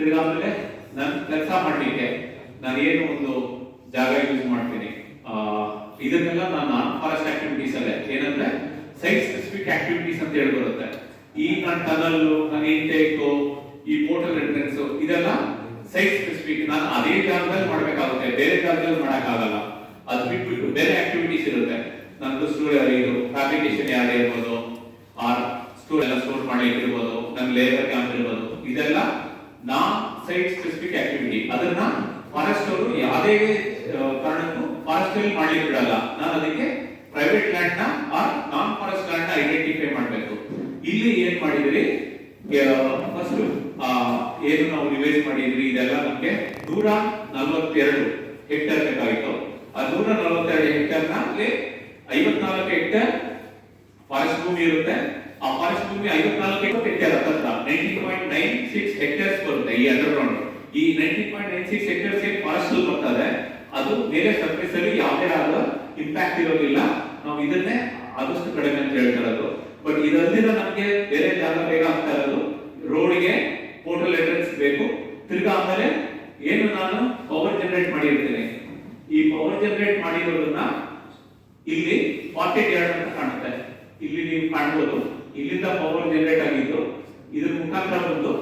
ತಿರ್ಗಾ ಆಮೇಲೆ ನಾನು ಕೆಲಸ ಮಾಡಲಿಕ್ಕೆ ನಾನು ಏನು ಒಂದು ಜಾಗ ಯೂಸ್ ಮಾಡ್ತೀನಿ. ಇದನ್ನೆಲ್ಲ ನಾನು ನಾನ್ ಫಾರೆಸ್ಟ್ ಆಕ್ಟಿವಿಟೀಸ್ ಅಲ್ಲೇ. ಏನಂದ್ರೆ ಸೈಟ್ ಸ್ಪೆಸಿಫಿಕ್ ಆಕ್ಟಿವಿಟೀಸ್ ಅಂತ ಹೇಳಿ ಬರುತ್ತೆ. ಈ ನನ್ನ ಟನಲ್ ನನ್ನ ಇಂಟೇಕ್ ಈ ಪೋರ್ಟಲ್ ಎಂಟ್ರೆನ್ಸ್ ಇದೆಲ್ಲ ಸೈಟ್ ಸ್ಪೆಸಿಫಿಕ್ ನಾನು ಅದೇ ಜಾಗದಲ್ಲಿ ಮಾಡ್ಬೇಕಾಗುತ್ತೆ. ಬೇರೆ ಜಾಗದಲ್ಲಿ ಮಾಡೋಕ್ಕಾಗಲ್ಲ. ಅದು ಬಿಟ್ಬಿಟ್ಟು ಬೇರೆ ಆಕ್ಟಿವಿಟೀಸ್ ಇರುತ್ತೆ. ನಂದು ಸ್ಟೋರ್ ಇದು? ಫ್ಯಾಬ್ರಿಕೇಶನ್ ಯಾರು ಇರ್ಬೋದು ಆರ್ ಸ್ಟೋರ್ ಎಲ್ಲ ಸ್ಟೋರ್ ಮಾಡ್ಲಿಕ್ಕೆ ಇರ್ಬೋದು. ನನ್ನ ಲೇಬರ್ ಕ್ಯಾಂಪ್ ಇರ್ಬೋದು. ಇದೆಲ್ಲ ನಾ ಸೈಟ್ ಸ್ಪೆಸಿಫಿಕ್ ಆಕ್ಟಿವಿಟಿ ಅದನ್ನ ಫಾರೆಸ್ಟ್ ಅವರು ಯಾವುದೇ ಕಾರಣಕ್ಕೂ ಫಾರೆಸ್ಟ್ ಅಲ್ಲಿ ಮಾಡ್ಲಿಕ್ಕೆ ಬಿಡಲ್ಲ. ನಾನು ಅದಕ್ಕೆ ಪ್ರೈವೇಟ್ ಲ್ಯಾಂಡ್ನ ಆರ್ ನಾನ್ ಫಾರೆಸ್ಟ್ ಲ್ಯಾಂಡ್ನ ಐಡೆಂಟಿಫೈ ಮಾಡಬೇಕು. ಇಲ್ಲಿ ಏನ್ ಮಾಡಿದ್ರಿ? ಫಸ್ಟ್ ಏನು ನಾವು ರಿವೈಸ್ ಮಾಡಿದ್ರಿ? ಇದೆಲ್ಲ ನಮಗೆ ನೂರ ನಲವತ್ತೆರಡು ಹೆಕ್ಟರ್ ಬೇಕಾಗಿತ್ತು ಆ ನೂರ ನಲವತ್ತೆರಡು ಹೆಕ್ಟೇರ್ನಲ್ಲಿ ಐವತ್ನಾಲ್ಕು ಹೆಕ್ಟರ್ ಫಾರೆಸ್ಟ್ ಭೂಮಿ ಇರುತ್ತೆ. ಆ ಫಾರೆಸ್ಟ್ ಭೂಮಿ ಐವತ್ನಾಲ್ಕು ಹೆಕ್ಟೇರ್ ಹತ್ತತ್ರ nineteen point nine six hectares ಬರುತ್ತೆ ಈ ಅಂಡರ್ ಗ್ರೌಂಡ್ ಈ nineteen point nine six hectares forest ಬರ್ತದೆ ಅದು ಬೇರೆ ಸರ್ಫೇಸ್ ಅಲ್ಲಿ ಯಾವುದೇ ಆದ ಇಂಪ್ಯಾಕ್ಟ್ ಇರೋದಿಲ್ಲ ನಾವು ಇದನ್ನೇ ಆದಷ್ಟು ಕಡಿಮೆ ಅಂತ ಹೇಳ್ತಾರದು ಬಟ್ ಇದರಲ್ಲಿ ನಮಗೆ ಬೇರೆ ಜಾಗ ಬೇಗ ಆಗ್ತಾ ಇರೋದು ರೋಡ್ಗೆ ಪೋರ್ಟಲ್ ಎಂಟ್ರೆನ್ಸ್ ಬೇಕು ತಿರ್ಗಾ ಆಮೇಲೆ ಏನು ನಾನು ಪವರ್ ಜನರೇಟ್ ಮಾಡಿರ್ತೀನಿ ಈ ಪವರ್ ಜನರೇಟ್ ಮಾಡಿರೋದನ್ನ ಇಲ್ಲಿ ಪಾಕೆಟ್ ಯಾರ್ಡ್ ಅಂತ ಕಾಣುತ್ತೆ ಇಲ್ಲಿ ನೀವು ಕಾಣ್ಬೋದು ಇಲ್ಲಿಂದ ಪವರ್ ಜನರೇಟ್ ಆಗಿದ್ದು, ಇದ್ರ ಮುಖಾಂತರ ಬಂದು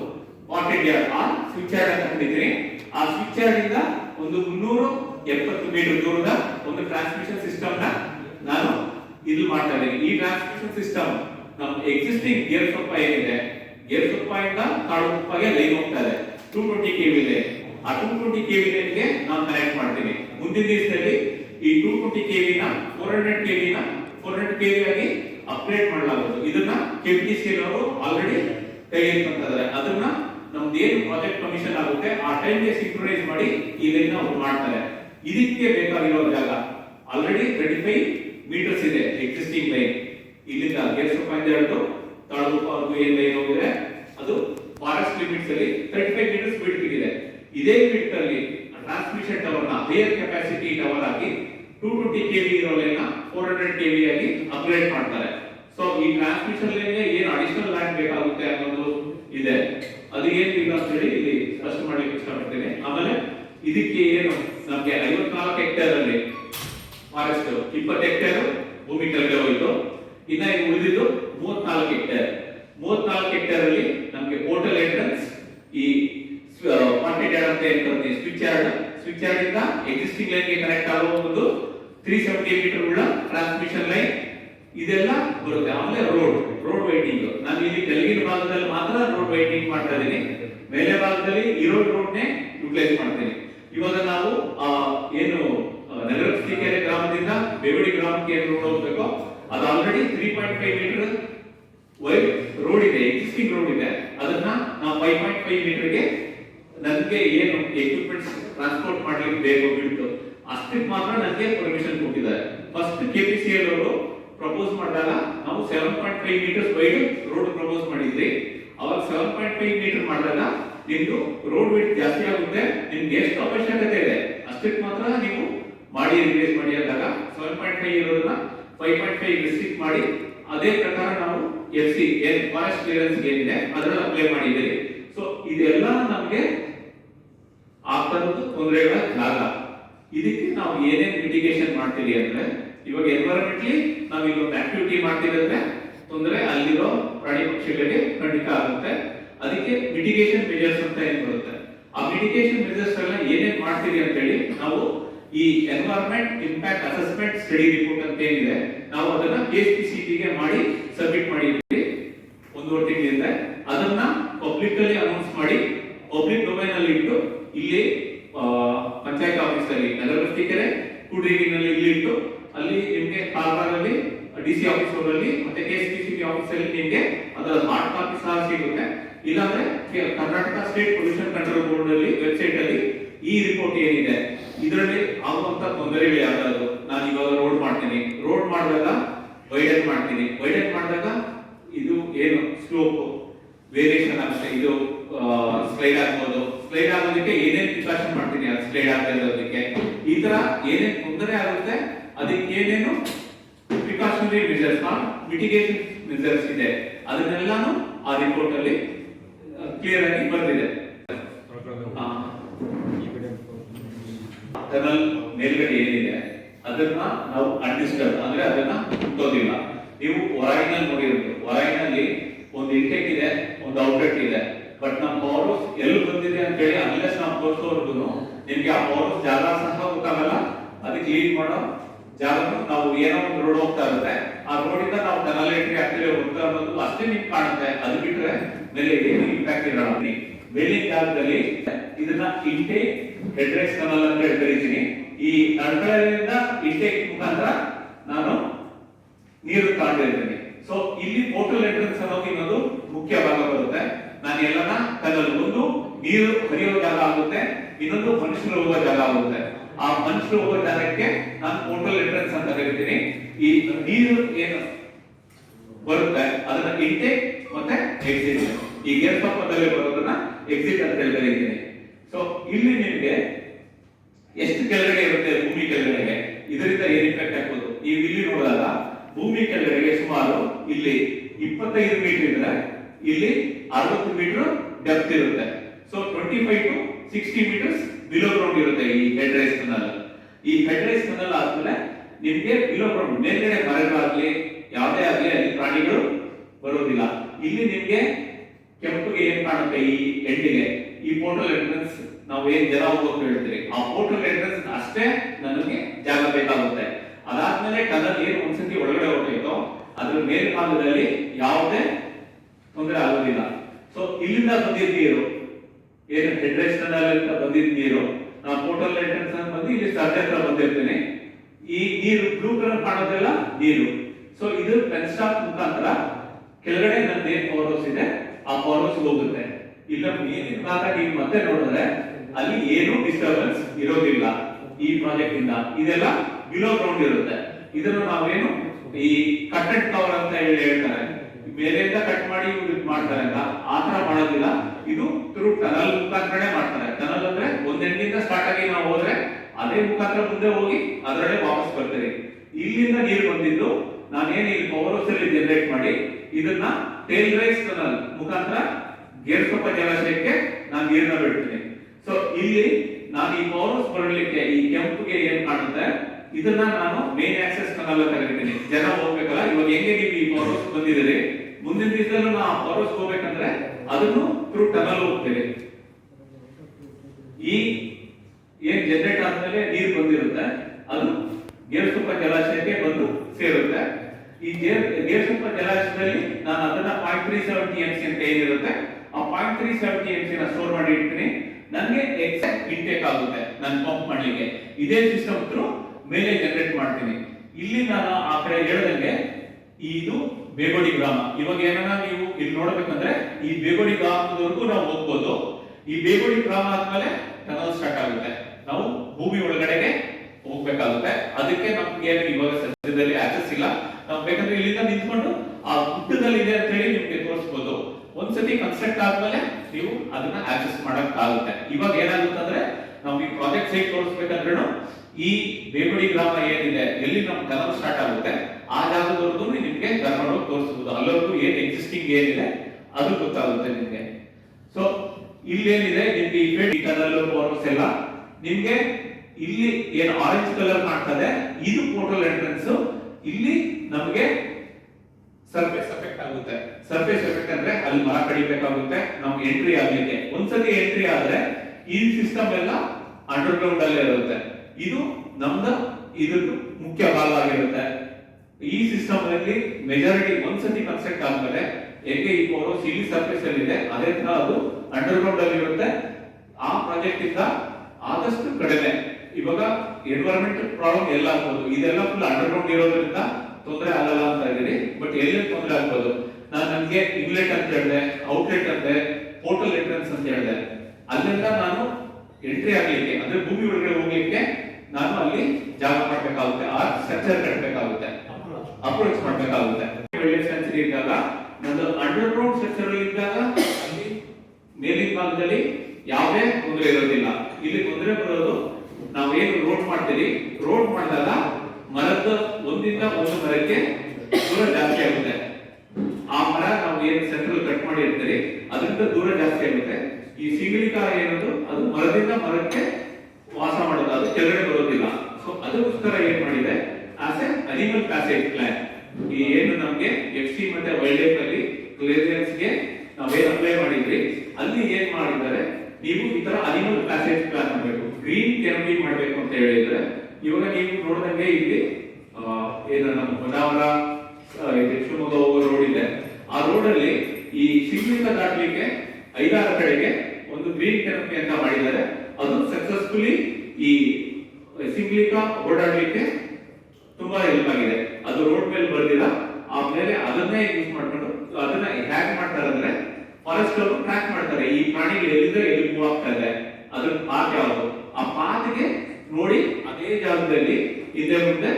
ಪಾಕೆಟ್ ಯಾರ್ಡ್ ಆ ಸ್ವಿಚ್ ಯಾರ್ಡ್ ಅಂತ ಕರಿತೀನಿ ಆ ಸ್ವಿಚ್ ಯಾರ್ಡ್ ಇಂದ ಒಂದು ಮುನ್ನೂರು ಎಪ್ಪತ್ತು ಮೀಟರ್ ದೂರದ ಒಂದು ಟ್ರಾನ್ಸ್ಮಿಷನ್ ಸಿಸ್ಟಮ್ನ ನಾನು ಇದು ಮಾಡ್ತಾ ಇದ್ದೀನಿ. ಈ ಟ್ರಾನ್ಸ್ಮಿಷನ್ ಸಿಸ್ಟಮ್ ನಮ್ಮ ಎಕ್ಸಿಸ್ಟಿಂಗ್ ಗೇರ್ ಸೊಪ್ಪ ಏನಿದೆ ಗೇರ್ ಸೊಪ್ಪ ಇಂದ ಕಾಳುಪ್ಪಗೆ ಲೈನ್ ಹೋಗ್ತಾ ಇದೆ. ಟೂ ಟ್ವೆಂಟಿ ಕೆವಿ ಇದೆ. ಆ ಟೂ ಟ್ವೆಂಟಿ ಕೆವಿ ಗೆ ನಾನು ಕನೆಕ್ಟ್ ಮಾಡ್ತೀನಿ. ಮುಂದಿನ ದಿವಸದಲ್ಲಿ ಈ ಟೂ ಟ್ವೆಂಟಿ ಕೆವಿ ನ ಫೋರ್ ಹಂಡ್ರೆಡ್ ಕೆವಿ ನ ಫೋರ್ ಹಂಡ್ರೆಡ್ ಕೆವಿ ಆಗಿ ಅಪ್ಗ್ರೇಡ್ ಮಾಡಲಾಗುವುದು. ಇದನ್ನ ಸಿ ಅವರು ಆಲ್ರೆಡಿ ತಂದಿದ್ದಾರೆ ಅದನ್ನ ನಮ್ದು ಏನು ಪ್ರಾಜೆಕ್ಟ್ ಕಮಿಷನ್ ಆಗುತ್ತೆ, ಆ ಟೈಮ್ಗೆ ಸಿಂಕ್ರೊನೈಸ್ ಮಾಡಿ ಅವ್ರು ಮಾಡ್ತಾರೆ. ಇದಕ್ಕೆ ಬೇಕಾಗಿರೋ ಜಾಗ. ಆಲ್ರೆಡಿ ಟ್ವೆಂಟಿ ಫೈವ್ ಮೀಟರ್ಸ್ ಇದೆ ಎಕ್ಸಿಸ್ಟಿಂಗ್ ಲೈನ್ ಇಲ್ಲಿಂದ ಗೇರ್ಸ್ ಪಾಯಿಂಟ್ ಎರಡು ತಾಳಗುಪ್ಪವರೆಗೂ ಏನ್ ಲೈನ್ ಹೋಗಿದೆ, ಅದು ಫಾರೆಸ್ಟ್ ಲಿಮಿಟ್ಸ್ ಅಲ್ಲಿ ತರ್ಟಿ ಫೈವ್ ಮೀಟರ್ಸ್ ಬಿಡ್ತಿದೆ ಇದೆ. ಬಿಟ್ ಅಲ್ಲಿ ಟ್ರಾನ್ಸ್ಮಿಷನ್ ಟವರ್ನ ಹೈಯರ್ ಕೆಪಾಸಿಟಿ ಟವರ್ ಆಗಿ ಟೂ ಟ್ವೆಂಟಿ ಕೆವಿ ಇರೋ ಲೈನ್ ಫೋರ್ ಹಂಡ್ರೆಡ್ ಕೆವಿ ಆಗಿ ಅಪ್ಗ್ರೇಡ್ ಮಾಡ್ತಾರೆ. ಈ ಟ್ರಾನ್ಸ್ಮಿಷನ್ ಲೈನ್ಗೆ ಏನು ಅಡಿಷನಲ್ ಲ್ಯಾಂಡ್ ಬೇಕಾಗುತ್ತೆ ಅನ್ನೋದು ಇದೆ. ಅದು ಏನು ಅಂತ ಹೇಳಿ ಇಲ್ಲಿ ಸ್ಪಷ್ಟ ಮಾಡ್ಲಿಕ್ಕೆ ಇಷ್ಟಪಡ್ತೇನೆ ಆಮೇಲೆ ಇದಕ್ಕೆ ಏನು ನಮಗೆ ಐವತ್ನಾಲ್ಕು ಹೆಕ್ಟೇರ್ ಅಲ್ಲಿ ಫಾರೆಸ್ಟ್ ಇಪ್ಪತ್ತು ಹೆಕ್ಟೇರ್ ಭೂಮಿ ಕೆಳಗೆ ಹೋಯ್ತು. ಇನ್ನ ಉಳಿದಿದ್ದು ಮೂವತ್ನಾಲ್ಕು ಹೆಕ್ಟೇರ್ ಮೂವತ್ನಾಲ್ಕು ಹೆಕ್ಟೇರ್ ಅಲ್ಲಿ ನಮ್ಗೆ ಪೋರ್ಟಲ್ ಎಂಟ್ರೆನ್ಸ್ ಈ ಪಾಕೆಟ್ ಯಾರ್ಡ್ ಅಂತ ಏನ್ ಕರಿತೀವಿ ಸ್ವಿಚ್ ಯಾರ್ಡ್ ಸ್ವಿಚ್ ಯಾರ್ಡ್ ಇಂದ ಎಕ್ಸಿಸ್ಟಿಂಗ್ ಲೈನ್ಗೆ ಕನೆಕ್ಟ್ ಆಗುವ ಒಂದು ತ್ರೀ ಸೆವೆಂಟಿ ಮೀಟರ್ ಉಳ್ಳ ಟ್ರಾನ್ಸ್ಮಿಷನ್ ಲೈನ್ ಇದೆಲ್ಲ ಬರುತ್ತೆ. ಆಮೇಲೆ ರೋಡ್ ರೋಡ್ ವೈಟಿಂಗ್ ನಾನು ಇಲ್ಲಿ ಕೆಳಗಿನ ಭಾಗದಲ್ಲಿ ಮಾತ್ರ ರೋಡ್ ವೈಟಿಂಗ್ ಮಾಡ್ತಾ ಇದ್ದೀನಿ. ಮೇಲೆ ಭಾಗದಲ್ಲಿ ಇರೋ ರೋಡ್ ನೇ ಯುಟಿಲೈಸ್ ಮಾಡ್ತೀನಿ. ಇವಾಗ ನಾವು ಏನು ನಗರ ಕೆರೆ ಗ್ರಾಮದಿಂದ ಬೇವಡಿ ಗ್ರಾಮಕ್ಕೆ ಏನು ರೋಡ್ ಹೋಗ್ಬೇಕೋ, ಅದು already three point five metre wide road ಇದೆ ಎಕ್ಸಿಸ್ಟಿಂಗ್ ರೋಡ್ ಇದೆ. ಅದನ್ನ ನಾವು ಫೈವ್ ಪಾಯಿಂಟ್ ಫೈವ್ ಮೀಟರ್ಗೆ ನನಗೆ ಏನು ಎಕ್ವಿಪ್ಮೆಂಟ್ಸ್ ಟ್ರಾನ್ಸ್ಪೋರ್ಟ್ ಮಾಡ್ಲಿಕ್ಕೆ ಬೇಕು ಬಿಟ್ಟು ಅಷ್ಟಕ್ಕೆ ಮಾತ್ರ ನನಗೆ ಪರ್ಮಿಷನ್ ಕೊಟ್ಟಿದ್ದಾರೆ. First K P C L ಅವರು ಪ್ರಪೋಸ್ ಮಾಡಿದಾಗ ನಾವು seven point five metres wide road propose ಮಾಡಿದ್ರಿ ಅವಾಗ ಸೆವೆನ್ ಪಾಯಿಂಟ್ ಫೈವ್ ಮೀಟರ್ ಮಾಡಿದಾಗ ನಿಮ್ದು ರೋಡ್ ವಿಡ್ ಜಾಸ್ತಿ ಆಗುತ್ತೆ, ನಿಮ್ಗೆ ಎಷ್ಟು ಅವಶ್ಯಕತೆ ಇದೆ? ಅಷ್ಟಕ್ಕೆ ಮಾತ್ರ ನೀವು ಮಾಡಿ ರಿಪ್ಲೇಸ್ ಮಾಡಿ ಅಂದಾಗ ಸೆವೆನ್ ಪಾಯಿಂಟ್ ಫೈವ್ ಇರೋದನ್ನ ಫೈವ್ ಪಾಯಿಂಟ್ ಫೈವ್ ರಿಸ್ಟ್ರಿಕ್ಟ್ ಮಾಡಿ, ಅದೇ ಪ್ರಕಾರ ನಾವು ಎಫ್ ಸಿ ಏನ್ ಫಾರೆಸ್ಟ್ ಕ್ಲಿಯರೆನ್ಸ್ ಏನಿದೆ ಅದನ್ನ ಅಪ್ಲೈ ಮಾಡಿದ್ದೀರಿ. ಸೊ ಇದೆಲ್ಲ ನಮಗೆ ಆಗ್ತದ್ದು ತೊಂದರೆಗಳ ಜಾಗ. ಇದಕ್ಕೆ ನಾವು ಏನೇನು ಮಿಟಿಗೇಷನ್ ಮಾಡ್ತೀವಿ ಅಂದ್ರೆ, ಇವಾಗ ಎನ್ವೈರನ್ಮೆಂಟ್ಲಿ ನಾವು ಇಲ್ಲೊಂದು ಆಕ್ಟಿವಿಟಿ ಮಾಡ್ತಿದ್ರೆ ತೊಂದರೆ ಅಲ್ಲಿರೋ ಪ್ರಾಣಿ ಪಕ್ಷಿಗಳಿಗೆ ಖಂಡಿತ ಆಗುತ್ತೆ. ಅದಕ್ಕೆ ಮಿಟಿಗೇಷನ್ ಮೆಜರ್ಸ್ ಅಂತ ಏನ್ ಬರುತ್ತೆ? ಆ ಮಿಟಿಗೇಷನ್ ಮೆಜರ್ಸ್ ಎಲ್ಲ ಏನೇನ್ ಮಾಡ್ತೀವಿ ಅಂತ ಹೇಳಿ ನಾವು ಈ environment impact assessment study report ಅಂತ ಏನಿದೆ, ನಾವು ಅದನ್ನ ಕೆ ಗೆ ಮಾಡಿ ಸಬ್ಮಿಟ್ ಮಾಡಿದ್ವಿ ಒಂದೂವರೆ ತಿಂಗಳಿಂದ. ಅದನ್ನ ಪಬ್ಲಿಕ್ ಅಲ್ಲಿ ಅನೌನ್ಸ್ ಮಾಡಿ ಪಬ್ಲಿಕ್ ಡೊಮೈನ್ ಅಲ್ಲಿ ಇಟ್ಟು ಇಲ್ಲಿ ಪಂಚಾಯತ್ ಆಫೀಸ್ ಅಲ್ಲಿ ನಗರ ಕೆರೆ ಇಲ್ಲಿ ಇಟ್ಟು ಅಲ್ಲಿ ನಿಮಗೆ ಕಾರವಾರಲ್ಲಿ ಡಿ ಸಿ ಆಫೀಸ್ ಅಲ್ಲಿ ಮತ್ತೆ ಕೆ ಎಸ್ ಸಿ ಆಫೀಸ್ ಅಲ್ಲಿ ನಿಮಗೆ ಅದರ ಹಾರ್ಡ್ ಕಾಪಿ ಸಹ ಸಿಗುತ್ತೆ. ಇಲ್ಲಾಂದ್ರೆ Karnataka state pollution control board ಅಲ್ಲಿ ವೆಬ್ಸೈಟ್ ಅಲ್ಲಿ ಈ ರಿಪೋರ್ಟ್ ಏನಿದೆ, ಇದರಲ್ಲಿ ಆಗುವಂತ ತೊಂದರೆಗಳು ಯಾವ್ದಾದ್ರು? ನಾನು ಇವಾಗ ರೋಡ್ ಮಾಡ್ತೀನಿ. ರೋಡ್ ಮಾಡಿದಾಗ ವೈಡನ್ ಮಾಡ್ತೀನಿ. ವೈಡನ್ ಮಾಡಿದಾಗ ಇದು ಏನು? ಸ್ಲೋಪ್ ವೇರಿಯೇಷನ್ ಆಗುತ್ತೆ. ಇದು ಸ್ಲೈಡ್ ಆಗ್ಬೋದು. ಸ್ಲೈಡ್ ಆಗೋದಕ್ಕೆ ಏನೇನು ಪ್ರಿಕಾಷನ್ ಮಾಡ್ತೀನಿ? ಅದು ಸ್ಲೈಡ್ ಆಗದಿರೋದಕ್ಕೆ ಈ ತರ ಏನೇನು ತೊಂದರೆ ಆಗುತ್ತೆ? ಅದಕ್ಕೆ ಏನೇನು ಪ್ರಿಕಾಷನರಿ ಮೆಜರ್ಸ್ ಮಿಟಿಗೇಷನ್ ಮೆಜರ್ಸ್ ಇದೆ. ಅದನ್ನೆಲ್ಲಾನು ಆ ರಿಪೋರ್ಟ್ ಅಲ್ಲಿ ಕ್ಲಿಯರ್ ಆಗಿ ಬಂದಿದೆ. ಟನಲ್ ಮೇಲ್ಗಡೆ ಏನಿದೆ, ಅದನ್ನ ನಾವು ಅನ್ಡಿಸ್ಟರ್ಬ್ ಅಂದ್ರೆ ಅದನ್ನ ಮುಟ್ಟೋದಿಲ್ಲ. ನೀವು ಹೊರಗಿನಲ್ಲಿ ನೋಡಿರಿ ಹೊರಗಿನಲ್ಲಿ ಒಂದು ಇಂಟೆಕ್ ಇದೆ, ಒಂದು ಔಟ್ಲೆಟ್ ಇದೆ. ಬಟ್ ನಮ್ಮ ಹೌಸ್ ಎಲ್ಲಿ ಬಂದಿದೆ ಅಂತ ಹೇಳಿ ಅನ್ಲೆಸ್ ನಾವು ತೋರಿಸೋರ್ಗು ನಿಮ್ಗೆ ಆ ಪವರ್ಸ್ ಜಾಗ ಸಹ ಗೊತ್ತಾಗಲ್ಲ. ಅದಕ್ಕೆ ಲೀಡ್ ಮಾಡೋ ಜಾಗನು ನಾವು ಏನೋ ಒಂದು ರೋಡ್ ಹೋಗ್ತಾ ಇರುತ್ತೆ. ಆ ರೋಡಿಂದ ನಾವು ಟನಲ್ ಎಂಟ್ರಿ ಆಗ್ತೀವಿ ಹೋಗ್ತಾ ಇರೋದು ಅಷ್ಟೇ ನಿಮ್ಗೆ ಕಾಣುತ್ತೆ. ಅದು ಬಿಟ್ರೆ ಮೇಲೆ ಏನು ಇಂಪ್ಯಾಕ್ಟ್ ಇರಲ್ಲ ಬೆಳ್ಳಿ ಜಾಗದಲ್ಲಿ ಇದನ್ನ ಇಂಟೇಕ್ ಹೆಡ್ರೆಸ್ ಅಂತ ಹೇಳಿ ಕರಿತೀನಿ. ಈ ನಡ್ಕಳಿಂದ ಇಂಟೇಕ್ ಮುಖಾಂತರ ನಾನು ನೀರು ತಗೊಂಡಿರ್ತೀನಿ. ಸೊ ಇಲ್ಲಿ ಪೋರ್ಟಲ್ ಎಂಟ್ರೆನ್ಸ್ ಅನ್ನೋದು ಇನ್ನೊಂದು ಮುಖ್ಯ ಭಾಗ ಬರುತ್ತೆ. ನಾನು ಎಲ್ಲನ ಕಲ್ಲಲ್ಲಿ ಒಂದು ನೀರು ಹರಿಯೋ ಜಾಗ ಆಗುತ್ತೆ, ಇನ್ನೊಂದು ಮನುಷ್ಯರು ಹೋಗೋ ಜಾಗ ಆಗುತ್ತೆ. ಆ ಮನುಷ್ಯರು ಹೋಗುವ ಜಾಗಕ್ಕೆ ನಾನು ಪೋರ್ಟಲ್ ಎಂಟ್ರೆನ್ಸ್ ಅಂತ ಕರಿತೀನಿ ಈ ನೀರು ಏನು ಬರುತ್ತೆ, ಅದನ್ನ ಇಂಟೇಕ್ ಮತ್ತೆ ಎಕ್ಸಿಟ್ ಈ ಗೇರ್ ಪಕ್ಕದಲ್ಲಿ ಬರೋದನ್ನ ಎಕ್ಸಿಟ್ ಅಂತ ಹೇಳಿ ಕರೀತೀನಿ ಸೊ ಇಲ್ಲಿ ನಿಮಗೆ ಎಷ್ಟು ಕೆಳಗಡೆ ಇರುತ್ತೆ ಭೂಮಿ ಕೆಳಗಡೆಗೆ? ಇದರಿಂದ ಏನ್ ಇಂಪ್ಯಾಕ್ಟ್ ಆಗ್ಬೋದು? ನೀವು ಇಲ್ಲಿ ನೋಡಿದಾಗ ಭೂಮಿ ಕೆಳಗಡೆಗೆ ಸುಮಾರು ಇಲ್ಲಿ ಇಪ್ಪತ್ತೈದು ಮೀಟರ್ ಇದ್ರೆ ಇಲ್ಲಿ ಅರವತ್ತು ಮೀಟರ್ ಡೆಪ್ತ್ ಇರುತ್ತೆ. So twenty five to sixty metres below ground ಇರುತ್ತೆ ಈ ಹೆಡ್ ರೈಸ್ ಈ ಹೆಡ್ ರೈಸ್ ಕನಲ್ ಆದ್ಮೇಲೆ ನಿಮಗೆ ಬಿಲೋ ಗ್ರೌಂಡ್ ಮೇಲ್ಗಡೆ ಮರಗಳಾಗ್ಲಿ, ಯಾವುದೇ ಆಗ್ಲಿ ಅಲ್ಲಿ ಪ್ರಾಣಿಗಳು ಬರೋದಿಲ್ಲ. ಇಲ್ಲಿ ನಿಮ್ಗೆ ಕೆಂಪಿಗೆ ಏನ್ ಕಾಣುತ್ತೆ ಈ ಎಂಡಿಗೆ ಈ ಪೋರ್ಟಲ್ ಎಂಟ್ರೆನ್ಸ್ ನಾವು ಏನ್ ಜನ ಹೋಗೋಕೆ ಹೇಳ್ತೀವಿ. ಆ ಪೋರ್ಟಲ್ ಎಂಟ್ರೆನ್ಸ್ ಅಷ್ಟೇ ನನಗೆ ಜಾಗ ಬೇಕಾಗುತ್ತೆ. ಅದಾದ್ಮೇಲೆ ಟನಲ್ ಏನು ಒಂದ್ಸತಿ ಒಳಗಡೆ ಹೋಗ್ಬೇಕೋ, ಅದ್ರ ಮೇಲ್ಭಾಗದಲ್ಲಿ ಯಾವುದೇ ತೊಂದರೆ ಆಗೋದಿಲ್ಲ. ಸೊ ಇಲ್ಲಿಂದ ಬಂದಿದ್ದ ನೀರು ಏನು ಹೆಡ್ರೆಸ್ ಟನಲ್ ಅಂತ ಬಂದಿದ್ದ ನೀರು ನಾವು ಪೋರ್ಟಲ್ ಎಂಟ್ರೆನ್ಸ್ ಅಂತ ಬಂದು ಇಲ್ಲಿ ಸರ್ಜೆ ಹತ್ರ ಬಂದಿರ್ತೀನಿ. ಈ ನೀರು ಬ್ಲೂ ಕಲರ್ ಕಾಣೋದೆಲ್ಲ, ನೀರು. ಸೊ ಇದು ಪೆನ್ ಸ್ಟಾಪ್ ಮುಖಾಂತರ ಕೆಳಗಡೆ ನಮ್ದು ಏನ್ ಪವರ್ ಹೌಸ್ ಇದೆ, ಆ ಪವರ್ ಹೌಸ್ ಹೋಗುತ್ತೆ. ಇಲ್ಲ, ಮೇಲಿನ ಭಾಗ ನೀವು ಮತ್ತೆ ನೋಡಿದ್ರೆ ಅಲ್ಲಿ ಏನು ಡಿಸ್ಟರ್ಬೆನ್ಸ್ ಇರೋದಿಲ್ಲ ಈ ಪ್ರಾಜೆಕ್ಟ್ ಇಂದ. ಇದೆಲ್ಲ ಬಿಲೋ ಗ್ರೌಂಡ್ ಇರುತ್ತೆ. ಇದನ್ನು ನಾವೇನು ಈ ಕಟ್ಟೆಡ್ ಪವರ್ ಅಂತ ಹೇಳಿ ಹೇಳ್ತಾರೆ. ಮೇಲೆಯಿಂದ ಕಟ್ ಮಾಡಿ ಮಾಡ್ತಾರೆ ಅಂತ ಆ ತರ ಮಾಡೋದಿಲ್ಲ. ಇದು ತ್ರೂ ಟನಲ್ ಮುಖಾಂತರನೇ ಮಾಡ್ತಾರೆ. ಟನಲ್ ಅಂದ್ರೆ ಒಂದ್ ಸ್ಟಾರ್ಟ್ ಆಗಿ ನಾವು ಹೋದ್ರೆ ಅದೇ ಮುಖಾಂತರ ಮುಂದೆ ಹೋಗಿ ಅದರಲ್ಲೇ ವಾಪಸ್ ಬರ್ತೀರಿ. ಇಲ್ಲಿಂದ ನೀರು ಬಂದಿದ್ದು ನಾನೇನು ಇಲ್ಲಿ ಪವರ್ ಹೌಸ್ ಅಲ್ಲಿ ಜನರೇಟ್ ಮಾಡಿ ಇದನ್ನ ಟೇಲ್ ರೈಸ್ ಟನಲ್ ಮುಖಾಂತರ ಗೇರ್ಸಪ್ಪ ಜಲಾಶಯಕ್ಕೆ ನಾನು ನೀರನ್ನ ಬಿಡ್ತೀನಿ. ಸೊ ಇಲ್ಲಿ ನಾನು ಈ ಪವರ್ ಹೌಸ್ ಬರಲಿಕ್ಕೆ ಈ ಕೆಂಪುಗೆ ಏನ್ ಕಾಣುತ್ತೆ? ಇದನ್ನ ನಾನು ಮೇನ್ ಆಕ್ಸೆಸ್ ಕನಲ್ ಅಂತ ಕರಿತೀನಿ ಜನ ಹೋಗ್ಬೇಕಲ್ಲ, ಇವಾಗ ಹೆಂಗೆ ನೀವು ಈ ಪವರ್ ಹೌಸ್ ಬಂದಿದ್ದೀರಿ? ಮುಂದಿನ ದಿವಸದಲ್ಲೂ ನಾವು ಪವರ್ ಹೌಸ್ ಹೋಗ್ಬೇಕಂದ್ರೆ ಅದನ್ನು ಥ್ರೂ ಟನಲ್ ಹೋಗ್ತೇವೆ. ಈ ಏನ್ ಜನರೇಟ್ ಆದ್ಮೇಲೆ ನೀರು ಬಂದಿರುತ್ತೆ, ಅದು ಗೇರ್ಸುಪ್ಪ ಜಲಾಶಯಕ್ಕೆ ಬಂದು ಸೇರುತ್ತೆ. ಈ ಗೇರ್ ಗೇರ್ಸುಪ್ಪ ಜಲಾಶಯದಲ್ಲಿ ನಾನು ಅದನ್ನ point three seventy M C ಅಂತ ಏನಿರುತ್ತೆ ಆ point three seventy M C ನ ಸ್ಟೋರ್ ಮಾಡಿ ಇಡ್ತೀನಿ. ನನಗೆ ಎಕ್ಸಾಕ್ಟ್ ಇಂಟೇಕ್ ಆಗುತ್ತೆ ನನ್ನ ಪಂಪ್ ಮಾಡ್ಲಿಕ್ಕೆ. ಇದೇ ಸಿಸ್ಟಮ್ ಥ್ರೂ ಮೇಲೆ ಜನರೇಟ್ ಮಾಡ್ತೀನಿ. ಇಲ್ಲಿ ನಾನು ಆ ಕಡೆ ಹೇಳ್ದಂಗೆ, ಇದು ಬೇಗೋಡಿ ಗ್ರಾಮ. ಇವಾಗ ಏನಾರ ನೀವು ಇಲ್ಲಿ ನೋಡ್ಬೇಕಂದ್ರೆ ಈ ಬೇಗೋಡಿ ಗ್ರಾಮದವರೆಗೂ ನಾವು ಹೋಗ್ಬೋದು ಈ ಬೇಗೋಡಿ ಗ್ರಾಮ ಆದ್ಮೇಲೆ ಟನಲ್ ಸ್ಟಾರ್ಟ್ ಆಗುತ್ತೆ. ನಾವು ಭೂಮಿ ಒಳಗಡೆಗೆ ಹೋಗ್ಬೇಕಾಗುತ್ತೆ. ಅದಕ್ಕೆ ನಮ್ಗೆ ಇವಾಗ ಸದ್ಯದಲ್ಲಿ ಆಕ್ಸೆಸ್ ಇಲ್ಲ. ನಾವು ಬೇಕಂದ್ರೆ ಇಲ್ಲಿಂದ ನಿಂತ್ಕೊಂಡು ಆ ಗುಡ್ಡದಲ್ಲಿ ಇದೆ ಅಂತ ಹೇಳಿ ನಿಮ್ಗೆ ತೋರಿಸ್ಬೋದು. ಒಂದ್ಸತಿ ಕನ್ಸ್ಟ್ರಕ್ಟ್ ಆದ್ಮೇಲೆ ನೀವು ಅದನ್ನ ಆಕ್ಸೆಸ್ ಮಾಡಕ್ ಆಗುತ್ತೆ ಇವಾಗ ಈ ಪ್ರಾಜೆಕ್ಟ್ ಸೈಟ್ ತೋರಿಸ್ಬೇಕಂದ್ರೂ ಈ ಬೇಗುಡಿ ಗ್ರಾಮ ಏನಿದೆ, ಎಲ್ಲಿ ನಮ್ಮ ಟನಲ್ ಸ್ಟಾರ್ಟ್ ಆಗುತ್ತೆ, ಆ ಜಾಗದವರೆಗೂ ನಿಮ್ಗೆ ಕರ್ಕೊಂಡು ತೋರಿಸಬಹುದು ಅಲ್ಲವರೆಗೂ ಏನ್ ಎಕ್ಸಿಸ್ಟಿಂಗ್ ಏನಿದೆ, ಅದು ಗೊತ್ತಾಗುತ್ತೆ ನಿಮ್ಗೆ. ಸೊ ಇಲ್ಲೇನಿದೆ, ನಿಮ್ಗೆ ಈ ಫೇಡ್ ಟನಲ್ ಎಲ್ಲ ನಿಮ್ಗೆ ಇಲ್ಲಿ ಏನು ಆರೆಂಜ್ ಕಲರ್ ಕಾಣ್ತದೆ, ಇದು ಪೋರ್ಟಲ್ ಎಂಟ್ರೆನ್ಸ್ ಇಲ್ಲಿ ನಮಗೆ ಸರ್ಫೇಸ್ ಎಫೆಕ್ಟ್ ಆಗುತ್ತೆ. ಸರ್ಫೇಸ್ ಎಫೆಕ್ಟ್ ಅಂದ್ರೆ ಅಲ್ಲಿ ಮರ ಕಡಿಬೇಕಾಗುತ್ತೆ, ನಮ್ಗೆ ಎಂಟ್ರಿ ಆಗ್ಲಿಕ್ಕೆ. ಒಂದ್ಸತಿ ಎಂಟ್ರಿ ಆದ್ರೆ ಈ ಸಿಸ್ಟಮ್ ಎಲ್ಲ ಅಂಡರ್ ಗ್ರೌಂಡ್ ಅಲ್ಲೇ ಇರುತ್ತೆ. ಇದು ನಮ್ದು ಇದ್ರ ಮುಖ್ಯ ಭಾಗ ಆಗಿರುತ್ತೆ ಈ ಸಿಸ್ಟಮ್ ಅಲ್ಲಿ ಮೆಜಾರಿಟಿ ಒಂದ್ಸತಿ ಕನ್ಸ್ಟ್ರಕ್ಟ್ ಆದ್ಮೇಲೆ ಹೆಂಗೆ ಈ ಪವರ್ ಇಲ್ಲಿ ಸರ್ಫೇಸ್ ಅಲ್ಲಿ ಇದೆ. ಅದೇ ತರ ಅದು ಅಂಡರ್ ಗ್ರೌಂಡ್ ಅಲ್ಲಿ ಇರುತ್ತೆ. ಆ ಪ್ರಾಜೆಕ್ಟ್ ಇಂದ ಆದಷ್ಟು ಕಡಿಮೆ. ಇವಾಗ ಎನ್ವೈರನ್ಮೆಂಟ್ ಪ್ರಾಬ್ಲಮ್ ಎಲ್ಲ ಆಗ್ಬೋದು. ಇದೆಲ್ಲ ಫುಲ್ ಅಂಡರ್ ಗ್ರೌಂಡ್ ಇರೋದ್ರಿಂದ ತೊಂದರೆ ಆಗಲ್ಲ ಅಂತ ಇದೀನಿ ಬಟ್ ಎಲ್ಲಿ ತೊಂದರೆ ಆಗ್ಬೋದು? ನಾನು ನನಗೆ ಇನ್ಲೆಟ್ ಅಂತ ಹೇಳಿದೆ ಔಟ್ಲೆಟ್ ಅಂತೆ ಪೋರ್ಟಲ್ ಎಂಟ್ರೆನ್ಸ್ ಅಂತ ಹೇಳಿದೆ. ಅಲ್ಲಿಂದ ನಾನು ಎಂಟ್ರಿ ಆಗ್ಲಿಕ್ಕೆ, ಅಂದ್ರೆ ಭೂಮಿ ಒಳಗಡೆ ಹೋಗ್ಲಿಕ್ಕೆ ನಾನು ಅಲ್ಲಿ ಜಾಗ ಮಾಡ್ಬೇಕಾಗುತ್ತೆ, ಆ ಸ್ಟ್ರಕ್ಚರ್ ಕಟ್ಟಬೇಕಾಗುತ್ತೆ ಅಪ್ರೋಚ್ ಮಾಡ್ಬೇಕಾಗುತ್ತೆ. ಒಳ್ಳೆ ಸೆನ್ಸರಿ ಇದ್ದಾಗ, ನಂದು ಅಂಡರ್ ಗ್ರೌಂಡ್ ಸ್ಟ್ರಕ್ಚರ್ ಇದ್ದಾಗ, ಅಲ್ಲಿ ಮೇಲಿನ ಭಾಗದಲ್ಲಿ ಯಾವುದೇ ತೊಂದರೆ ಇರೋದಿಲ್ಲ. ಇಲ್ಲಿ ತೊಂದರೆ ಬರೋದು, ನಾವೇನು ರೋಡ್ ಮಾಡ್ತೀವಿ ಮರಕ್ಕೆ ವಾಸ ಮಾಡೋದು, ಅದು ಕೆಳಗಡೆ ಬರೋದಿಲ್ಲ. ಸೊ ಅದಕ್ಕೋಸ್ಕರ ಏನ್ ಮಾಡಿದೆ? As a animal passage plan ಏನು ನಮ್ಗೆ ಎಫ್ ಸಿ ಮತ್ತೆ ವೈಲ್ಡ್ ಲೈಫ್ ಅಲ್ಲಿ ಕ್ಲಿಯರೆನ್ಸ್ಗೆ ನಾವೇನ್ ಅಪ್ಲೈ ಮಾಡಿದ್ರಿ. ಅಲ್ಲಿ ಏನ್ ಮಾಡಿದ್ದಾರೆ? ನೀವು ಈ ತರ ಅನಿಮಲ್ ಪ್ಯಾಸೇಜ್ ಪ್ಲಾನ್ ಮಾಡಬೇಕು. ಗ್ರೀನ್ ಕೆನಪಿ ಮಾಡಬೇಕು ಅಂತ ಹೇಳಿದ್ರೆ, ಇವಾಗ ನೀವು ನೋಡಿದಂಗೆ ಇಲ್ಲಿ ಏನು ನಮ್ಮ ಬದಾವರ ಶಿವಮೊಗ್ಗ ಹೋಗೋ ರೋಡ್ ಇದೆ. ಆ ರೋಡ್ ಅಲ್ಲಿ ಈ ಸಿಗ್ಲಿಂದ ದಾಟ್ಲಿಕ್ಕೆ ಐದಾರು ಕಡೆಗೆ ಒಂದು ಗ್ರೀನ್ ಕೆನಪಿ ಅಂತ ಮಾಡಿದ್ದಾರೆ. ಅದು ಸಕ್ಸಸ್ಫುಲಿ ಈ ಸಿಂಗ್ಲಿಕಾ ಓಡಾಡಲಿಕ್ಕೆ ತುಂಬಾ ಹೆಲ್ಪ್ ಆಗಿದೆ. ಅದು ರೋಡ್ ಮೇಲೆ ಬರ್ದಿಲ್ಲ ಆಮೇಲೆ ಅದನ್ನೇ ಯೂಸ್ ಮಾಡ್ಕೊಂಡು, ಅದನ್ನ ಹ್ಯಾಕ್ ಮಾಡ್ತಾರೆ ಅಂದ್ರೆ ಫಾರೆಸ್ಟ್ ಅವರು ಟ್ರ್ಯಾಕ್ ಮಾಡ್ತಾರೆ. ಈ ಪ್ರಾಣಿಗಳು ಎಲ್ಲಿಂದ, ಎಲ್ಲಿ ಮೂವ್ ಆಗ್ತಾ ಇದೆ, ಅದ್ರ ಪಾತ್ ಯಾವುದು? ಆ ಪಾತ್ಗೆ ನೋಡಿ ಅದೇ ಜಾಗದಲ್ಲಿ ಹಿಂದೆ ಮುಂದೆ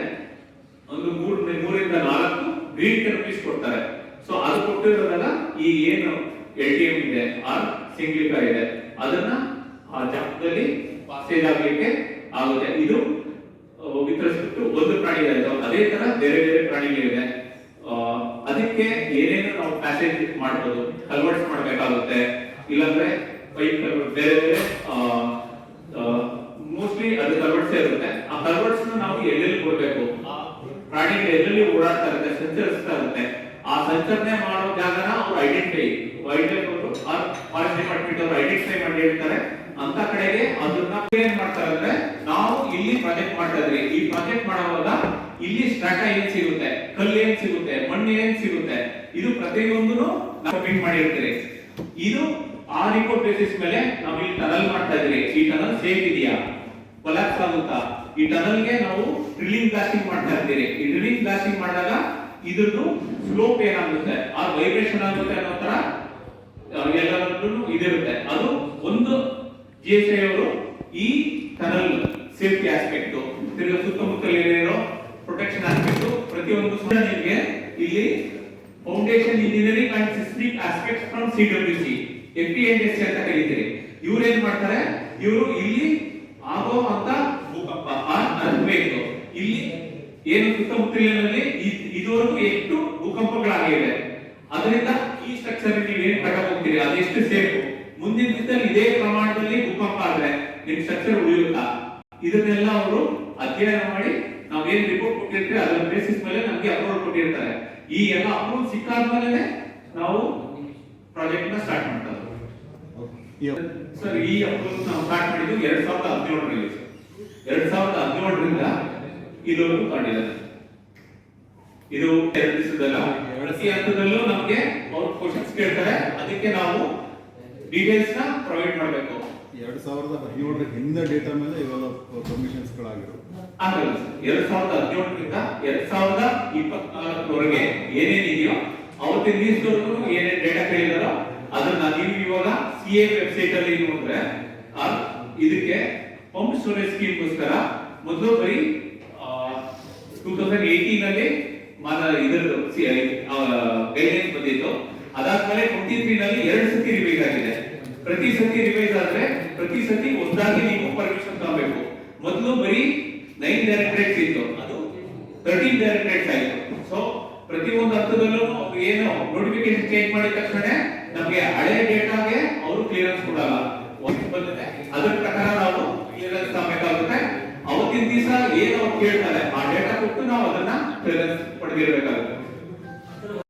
ಒಂದು ಮೂರ್, ಮೂರಿಂದ ನಾಲ್ಕು ಗ್ರೀನ್ ಕೆನಪೀಸ್ ಕೊಡ್ತಾರೆ. ಸೊ ಅದು ಕೊಟ್ಟಿರೋದಲ್ಲ ಈ ಏನು ಎಲ್ ಟಿ ಎಂ ಇದೆ ಆರ್ ಸಿಂಗ್ಲಿಕಾ ಇದೆ. ಅದನ್ನ ಆ ಜಾಗದಲ್ಲಿ ಪಾಸೇಜ್ ಆಗ್ಲಿಕ್ಕೆ ಆಗುತ್ತೆ. ಇದು ವಿತರಿಸ್ಬಿಟ್ಟು ಒಂದು ಪ್ರಾಣಿ ಆಯ್ತು ಅದೇ ತರ ಬೇರೆ ಬೇರೆ ಪ್ರಾಣಿಗಳಿದೆ ಅದಕ್ಕೆ ಏನೇನು ನಾವು ಪ್ಯಾಸೇಜ್ ಮಾಡ್ಬೋದು ಕನ್ವರ್ಟ್ಸ್ ಮಾಡ್ಬೇಕಾಗುತ್ತೆ. ಇಲ್ಲಾಂದ್ರೆ ಪೈಪ್ ಬೇರೆ ಬೇರೆ ಮೋಸ್ಟ್ಲಿ ಅದು ಕನ್ವರ್ಟ್ಸ್ ಇರುತ್ತೆ. ಆ ಕನ್ವರ್ಟ್ಸ್ ನಾವು ಎಲ್ಲೆಲ್ಲಿ ಕೊಡ್ಬೇಕು? ಆ ಪ್ರಾಣಿಗಳು ಎಲ್ಲೆಲ್ಲಿ ಓಡಾಡ್ತಾ ಇರುತ್ತೆ, ಸಂಚರಿಸ್ತಾ ಇರುತ್ತೆ? ಆ ಸಂಚರಣೆ ಮಾಡೋ ಜಾಗನ ಅವ್ರು ಐಡೆಂಟಿಫೈ ಅವರು ಫಾರೆಸ್ಟ್ ಡಿಪಾರ್ಟ್ಮೆಂಟ್ ಅವರು ಐಡೆಂಟಿಫೈ ಮಾಡಿ ಹೇಳ್ತಾರೆ. ಅಂತ ಕಡೆಗೆ ಅದನ್ನ ಏನ್ ಮಾಡ್ತಾರೆ ಅಂದ್ರೆ ನಾವು ಇಲ್ಲಿ ಪ್ರಾಜೆಕ್ಟ್ ಮಾಡ್ತಾ ಇದ್ರಿ ಈ ಪ್ರಾಜೆಕ್ಟ್ ಮಾಡುವಾಗ ಇಲ್ಲಿ ಸ್ಟ್ರಾಟ ಏನ್ ಸಿಗುತ್ತೆ? ಕಲ್ಲು ಏನ್ ಸಿಗುತ್ತೆ? ಮಣ್ಣು ಏನ್ ಸಿಗುತ್ತೆ? ಇದು ಪ್ರತಿಯೊಂದನ್ನು ನಾವು ಮೀಟ್ ಮಾಡಿರ್ತೀರಿ. ಇದು ಆ ರಿಪೋರ್ಟ್ ಬೇಸಿಸ್ ಮೇಲೆ ನಾವು ಇಲ್ಲಿ ಟನಲ್ ಮಾಡ್ತಾ ಇದ್ರಿ. ಈ ಟನಲ್ ಸೇಫ್ ಇದೆಯಾ? ಕೊಲಾಪ್ಸ್ ಆಗುತ್ತಾ? ಈ ಟನಲ್ಗೆ ನಾವು ಡ್ರಿಲ್ಲಿಂಗ್ ಬ್ಲಾಸ್ಟಿಂಗ್ ಮಾಡ್ತಾ ಇರ್ತೀವಿ ಈ ಡ್ರಿಲ್ಲಿಂಗ್ ಬ್ಲಾಸ್ಟಿಂಗ್ ಮಾಡಿದಾಗ ಫ್ಲೋ ಸ್ಲೋಪ್ ಏನಾಗುತ್ತೆ? ಆ ವೈಬ್ರೇಷನ್ ಆಗುತ್ತೆ ಅನ್ನೋ ತರ ಎಲ್ಲರಲ್ಲೂ ಇದಿರುತ್ತೆ. ಅದು ಒಂದು ಜಿ ಎಸ್ ಐ ಅವರು ಈ ಟನಲ್ ಸೇಫ್ಟಿ ಆಸ್ಪೆಕ್ಟ್ ತಿರ್ಗ ಏನೇನೋ ಪ್ರೊಟೆಕ್ಷನ್ ಆಸ್ಪೆಕ್ಟ್ ಪ್ರತಿಯೊಂದು ಸಹ ನಿಮಗೆ ಇಲ್ಲಿ foundation engineering and seismic aspect from C W C F N S ಅಂತ ಕರೀತೀರಿ. ಇವ್ರು ಏನ್ ಮಾಡ್ತಾರೆ? ಇವರು ಇಲ್ಲಿ ಆಗೋ ಅಂತ ಭೂಕಂಪ ಅನ್ಬೇಕು. ಇಲ್ಲಿ ಏನು ಸುತ್ತಮುತ್ತಲಿನಲ್ಲಿ ಇದ್- ಇದುವರೆಗೂ ಎಷ್ಟು ಭೂಕಂಪಗಳಾಗಿವೆ ಅದರಿಂದ ಈ ಸ್ಟ್ರಕ್ಚರ್ ನೀವು ಏನ್ ಕಟ್ಟ ಹೋಗ್ತೀರಿ ಅದೆಷ್ಟು ಸೇಫ್ ಮುಂದಿನ ದಿನದಲ್ಲಿ ಇದೇ ಪ್ರಮಾಣದಲ್ಲಿ ಭೂಕಂಪ ಆದ್ರೆ ನಿಮ್ ಸ್ಟ್ರಕ್ಚರ್ ಉಳಿಯುತ್ತಾ ಇದನ್ನೆಲ್ಲ ಅವರು ಅಧ್ಯಯನ ಮಾಡಿ ನಾವೇನ್ ರಿಪೋರ್ಟ್ ಕೊಟ್ಟಿರ್ತೀವಿ ಅದರ ಬೇಸಿಸ್ ಮೇಲೆ ನಮಗೆ ಅಪ್ರೂವಲ್ ಕೊಟ್ಟಿರ್ತಾರೆ. ಈ ಎಲ್ಲ ಅಪ್ರೂವಲ್ ಸಿಕ್ಕಾದ್ಮೇಲೆ ನಾವು ಪ್ರಾಜೆಕ್ಟ್ನ ಸ್ಟಾರ್ಟ್ ಮಾಡ್ತಾರೆ ಸರ್ ಈ ಅಪ್ರೂವಲ್ ನಾವು ಸ್ಟಾರ್ಟ್ ಮಾಡಿದ್ದು ಎರಡ್ ಸಾವಿರದ ಹದಿನೇಳರಲ್ಲಿ. ಎರಡ್ ಸಾವಿರದ ಹದಿನೇಳರಿಂದ ಇದುವರೆಗೂ ಇದು ಎರಡು ದಿವಸದಲ್ಲ. ಪ್ರತಿ ಹಂತದಲ್ಲೂ ನಮಗೆ ಅವ್ರು ಕ್ವಶನ್ಸ್ ಕೇಳ್ತಾರೆ. ಅದಕ್ಕೆ ನಾವು ಡೀಟೇಲ್ಸ್ನ ಪ್ರೊವೈಡ್ ಮಾಡಬೇಕು. ಎರಡ್ ಸಾವಿರದ ಹದಿನೇಳರ ಹಿಂದೆ ಡೇಟಾ ಮೇಲೆ ಗಳಾಗಿರೋದು ಆಗಲ್ಲ ಎರಡ್ ಸಾವಿರದ ಹದಿನೇಳರಿಂದ ಎರಡ್ ಸಾವಿರದ ಇಪ್ಪತ್ನಾಲ್ಕರವರೆಗೆ ಏನೇನಿದೆಯೋ ಅವತ್ತಿನ ದಿವಸದವರೆಗೂ ಏನೇನ್ ಡೇಟಾ ಕೇಳಿದಾರೋ, ಅದನ್ನ ನೀವು ಇವಾಗ ಸಿ ಎ ವೆಬ್ಸೈಟ್ ಅಲ್ಲಿ ಆ, ಇದಕ್ಕೆ ಪಂಪ್ ಸ್ಟೋರೇಜ್ ಸ್ಕೀಮ್ಗೋಸ್ಕರ ಮೊದಲು ಬರೀ ಟೂ ತೌಸಂಡ್ ಏಯ್ಟೀನ್ ಅಲ್ಲಿ ಇದರದ್ದು ಗೈಡ್ಲೈನ್ಸ್ ಬಂದಿತ್ತು. ಅದಾದ್ಮೇಲೆ ಟ್ವೆಂಟಿ ತ್ರೀ ನಲ್ಲಿ ಎರಡು ಸತಿ ರಿವೈಸ್ ಆಗಿದೆ. ಪ್ರತಿ ಸತಿ ರಿವೈಸ್ ಆದ್ರೆ ಪ್ರತಿ ಸತಿ ಒಂದಾಗಿ ನೀವು ಪರ್ಮಿಷನ್ ತಗೋಬೇಕು. ಮೊದಲು ಬರೀ ನೈನ್ ಡೈರೆಕ್ಟ್ರೇಟ್ಸ್ ಇತ್ತು. ಅದು ತರ್ಟೀನ್ ಡೈರೆಕ್ಟ್ರೇಟ್ಸ್ ಆಯಿತು ಸೊ ಪ್ರತಿಯೊಂದು ಹಂತದಲ್ಲೂ ಅವ್ರು ಏನು ನೋಟಿಫಿಕೇಶನ್ ಚೇಂಜ್ ಮಾಡಿದ ತಕ್ಷಣ ನಮಗೆ ಹಳೆ ಡೇಟಾಗೆ ಅವರು ಕ್ಲಿಯರೆನ್ಸ್ ಕೊಡಲ್ಲ. ಒಂದು ಬಂದಿದೆ, ಅದ್ರ ಪ್ರಕಾರ ನಾವು ಕ್ಲಿಯರೆನ್ಸ್ ತಗೋಬೇಕಾಗುತ್ತೆ. ಅವತ್ತಿನ ದಿವಸ ಏನು ಅವ್ರು ಕೇಳ್ತಾರೆ, ಆ ಡೇಟಾ ಕೊಟ್ಟು ನಾವು ಅದನ್ನ ಕ್ಲಿಯರೆನ್ಸ್ ಪಡೆದಿರಬೇಕಾಗುತ್ತೆ.